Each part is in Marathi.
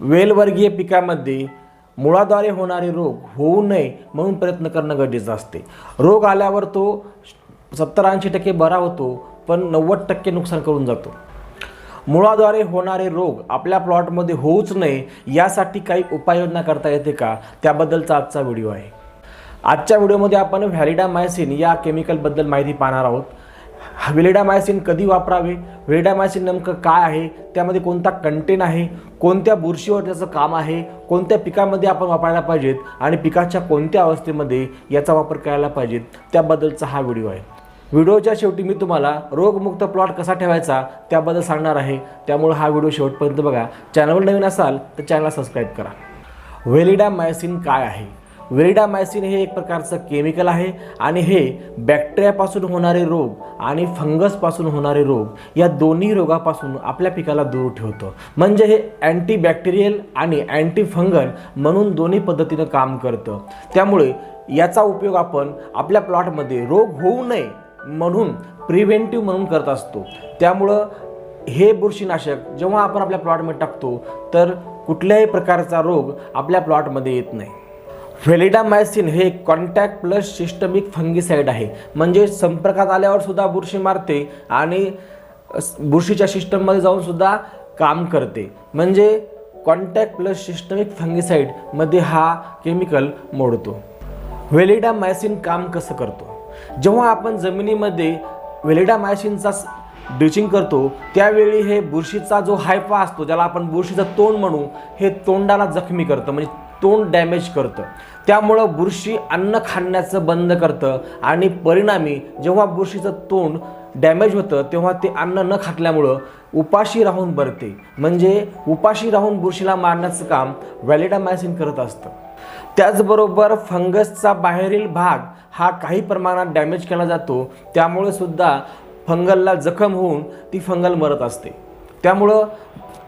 वेलवर्गीय पिकामध्ये मुळाद्वारे होणारे रोग होऊ नये म्हणून प्रयत्न करणं गरजेचं असते. रोग आल्यावर तो सत्तर ऐंशी टक्के बरा होतो पण नव्वद टक्के नुकसान करून जातो. मुळाद्वारे होणारे रोग आपल्या प्लॉटमध्ये होऊच नये यासाठी काही उपाययोजना करता येते का? त्याबद्दलचा आजचा व्हिडिओ आहे. आजच्या व्हिडिओमध्ये आपण व्हॅलिडामायसिन या केमिकलबद्दल माहिती पाहणार आहोत. विलेडामायसिन कधी वापरावे? विलेडामायसिन नेमकं काय आहे? त्यामध्ये कोणता कंटेन आहे? कोणत्या बुरशीवर त्याचं काम आहे? कोणत्या पिकामध्ये आपण वापरायला पाहिजेत? आणि पिकाच्या कोणत्या अवस्थेमध्ये याचा वापर करायला पाहिजेत? त्याबद्दलचा हा व्हिडिओ आहे. व्हिडिओच्या शेवटी मी तुम्हाला रोगमुक्त प्लॉट कसा ठेवायचा त्याबद्दल सांगणार आहे. त्यामुळे हा व्हिडिओ शेवटपर्यंत बघा. चॅनलवर नवीन असाल तर चॅनलला सबस्क्राईब करा. व्हेलिडामायसिन काय आहे? वेरिडामायसिन हे एक प्रकारचं केमिकल आहे आणि हे बॅक्टेरियापासून होणारे रोग आणि फंगसपासून होणारे रोग या दोन्ही रोगापासून आपल्या पिकाला दूर ठेवतं. म्हणजे हे अँटीबॅक्टेरियल आणि अँटी फंगल म्हणून दोन्ही पद्धतीनं काम करतं. त्यामुळे याचा उपयोग आपण आपल्या प्लॉटमध्ये रोग होऊ नये म्हणून प्रिव्हेंटिव्ह म्हणून करत असतो. त्यामुळं हे बुरशीनाशक जेव्हा आपण आपल्या प्लॉटमध्ये टाकतो तर कुठल्याही प्रकारचा रोग आपल्या प्लॉटमध्ये येत नाही. व्हेलिडामायसिन हे कॉन्टॅक्ट प्लस सिस्टमिक फंगिसाईड आहे. म्हणजे संपर्कात आल्यावर सुद्धा बुरशी मारते आणि बुरशीच्या सिस्टममध्ये जाऊन सुद्धा काम करते. म्हणजे कॉन्टॅक्ट प्लस सिस्टमिक फंगिसाईडमध्ये हा केमिकल मोडतो. व्हेलिडामायसिन काम कसं करतो? जेव्हा आपण जमिनीमध्ये व्हेलिडामायसिनचा ड्रिचिंग करतो त्यावेळी हे बुरशीचा जो हायपा असतो ज्याला आपण बुरशीचं तोंड म्हणू हे तोंडाला जखमी करतं. म्हणजे तोंड डॅमेज करतं. त्यामुळं बुरशी अन्न खाण्याचं बंद करतं आणि परिणामी जेव्हा बुरशीचं तोंड डॅमेज होतं तेव्हा ते अन्न न खाटल्यामुळं उपाशी राहून बरते. म्हणजे उपाशी राहून बुरशीला मारण्याचं काम व्हॅलिडामायसिन करत असतं. त्याचबरोबर फंगसचा बाहेरील भाग हा काही प्रमाणात डॅमेज केला जातो. त्यामुळे सुद्धा फंगलला जखम होऊन ती फंगल मरत असते. त्यामुळं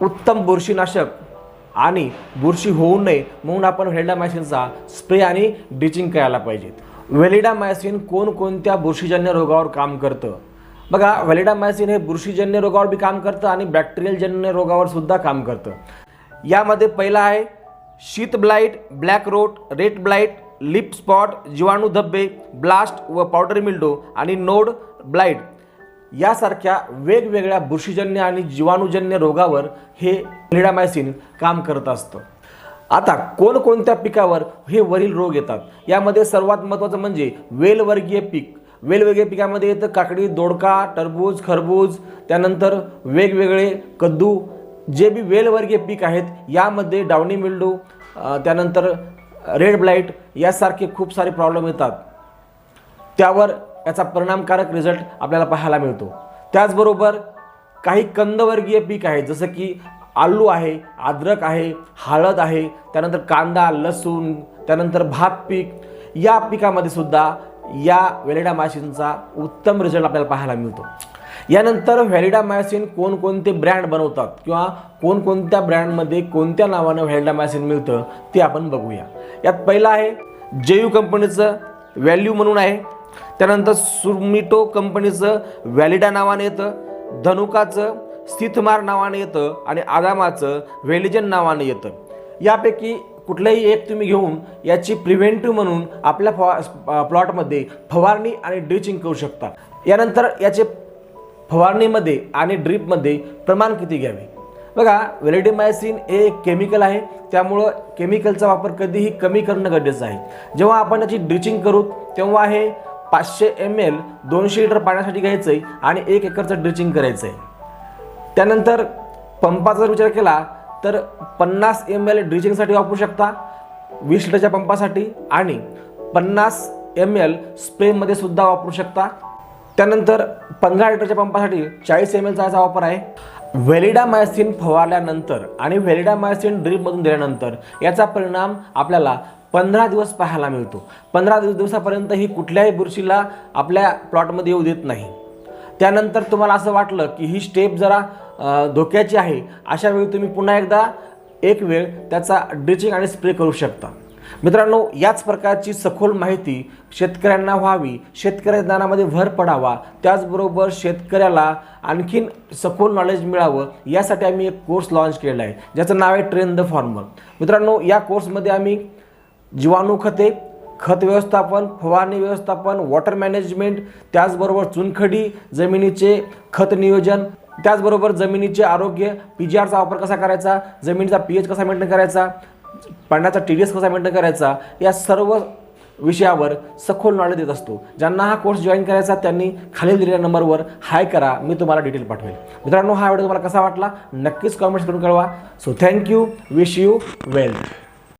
उत्तम बुरशीनाशक आणि बुरशी होऊ नये म्हणून आपण व्हेलिडामायसिनचा स्प्रे आणि डिचिंग करायला पाहिजेत. व्हेलिडामायसिन कोणकोणत्या बुरशीजन्य रोगावर काम करतं? बघा व्हॅलिडामायसिन हे बुरशीजन्य रोगावर बी काम करतं आणि बॅक्टेरियलजन्य रोगावर सुद्धा काम करतं. यामध्ये पहिला आहे sheath blight black rot red blight leaf spot जीवाणू धब्बे ब्लास्ट व पावडर मिल्डो आणि नोड ब्लाईट यासारख्या वेगवेगळ्या बुरशीजन्य आणि जीवाणूजन्य रोगावर हे निडामायसिन काम करत असतं. आता कोणकोणत्या पिकावर हे वरील रोग येतात? यामध्ये सर्वात महत्त्वाचं म्हणजे वेलवर्गीय पीक. वेलवर्गीय पिकामध्ये येतं काकडी दोडका टरबूज खरबूज त्यानंतर वेगवेगळे कद्दू. जे बी वेलवर्गीय पीक आहेत यामध्ये डावणी मिल्डू त्यानंतर रेड ब्लाईट यासारखे खूप सारे प्रॉब्लेम येतात. त्यावर याचा परिणामकारक रिझल्ट आपल्याला पाहायला मिळतो. त्याचबरोबर काही कंदवर्गीय पीक आहेत जसं की आलू आहे अद्रक आहे हळद आहे त्यानंतर कांदा लसूण त्यानंतर भात पीक. या पिकामध्ये सुद्धा या व्हॅलिडामायसिनचा उत्तम रिझल्ट आपल्याला पाहायला मिळतो. यानंतर व्हॅलिडामायसिन कोणकोणते ब्रँड बनवतात किंवा कोणकोणत्या ब्रँडमध्ये कोणत्या नावानं व्हॅलिडामायसिन मिळतं ते आपण बघूया. यात पहिलं आहे जेयू कंपनीचं व्हॅल्यू म्हणून आहे त्यानंतर सुमिटो कंपनीचं व्हॅलिडा नावाने येतं धनुकाचं स्थितमार नावाने येतं आणि आदामाचं व्हेलिजन नावाने येतं. यापैकी कुठलंही एक तुम्ही घेऊन याची प्रिव्हेंटिव्ह म्हणून आपल्या फवा प्लॉटमध्ये फवारणी आणि ड्रिचिंग करू शकता. यानंतर याचे फवारणीमध्ये आणि ड्रीपमध्ये प्रमाण किती घ्यावे? बघा व्हेलिडिमायसिन हे एक केमिकल आहे. त्यामुळं केमिकलचा वापर कधीही कमी करणं गरजेचं आहे. जेव्हा आपण याची ड्रिचिंग करू तेव्हा हे पाचशे एम एल दोनशे लिटर पाण्यासाठी घ्यायचं आहे आणि एक एकरचं ड्रिचिंग करायचं आहे त्यानंतर पंपाचा जर विचार केला तर पन्नास एम एल ड्रिचिंगसाठी वापरू शकता वीस लिटरच्या पंपासाठी आणि पन्नास एम एल स्प्रेमध्ये सुद्धा वापरू शकता. त्यानंतर पंधरा लिटरच्या पंपासाठी चाळीस एम एलचा याचा वापर आहे. व्हॅलिडामायसिन फवारल्यानंतर आणि व्हॅलिडामायसिन ड्रिपमधून दिल्यानंतर याचा परिणाम आपल्याला पंधरा दिवस पाहायला मिळतो. पंधरा दिवस दिवसापर्यंत ही कुठल्याही बुरशीला आपल्या प्लॉटमध्ये येऊ देत नाही. त्यानंतर तुम्हाला असं वाटलं की ही स्टेप जरा धोक्याची आहे. अशा वेळी तुम्ही पुन्हा एकदा एक वेळ त्याचा ड्रिचिंग आणि स्प्रे करू शकता. मित्रांनो याच प्रकारची सखोल माहिती शेतकऱ्यांना व्हावी शेतकऱ्या ज्ञानामध्ये भर पडावा त्याचबरोबर शेतकऱ्याला आणखीन सखोल नॉलेज मिळावं यासाठी आम्ही एक कोर्स लॉन्च केला आहे. ज्याचं नाव आहे ट्रेन द फार्मर मित्रांनो या कोर्समध्ये आम्ही जीवाणू खते खत व्यवस्थापन फवारणी व्यवस्थापन वॉटर मॅनेजमेंट त्याचबरोबर चुनखडी जमिनीचे खत नियोजन त्याचबरोबर जमिनीचे आरोग्य पी जी आरचा वापर कसा करायचा जमिनीचा पी एच कसा मेंटेन करायचा पाण्याचा टी डी एस कसा मेंटेन करायचा या सर्व विषयावर सखोल नॉलेज देत असतो. ज्यांना हा कोर्स जॉईन करायचा त्यांनी खालील दिलेल्या नंबरवर हाय करा मी तुम्हाला डिटेल पाठवेल. मित्रांनो हा व्हिडिओ तुम्हाला कसा वाटला नक्कीच कॉमेंट्स करून कळवा. So thank you wish you well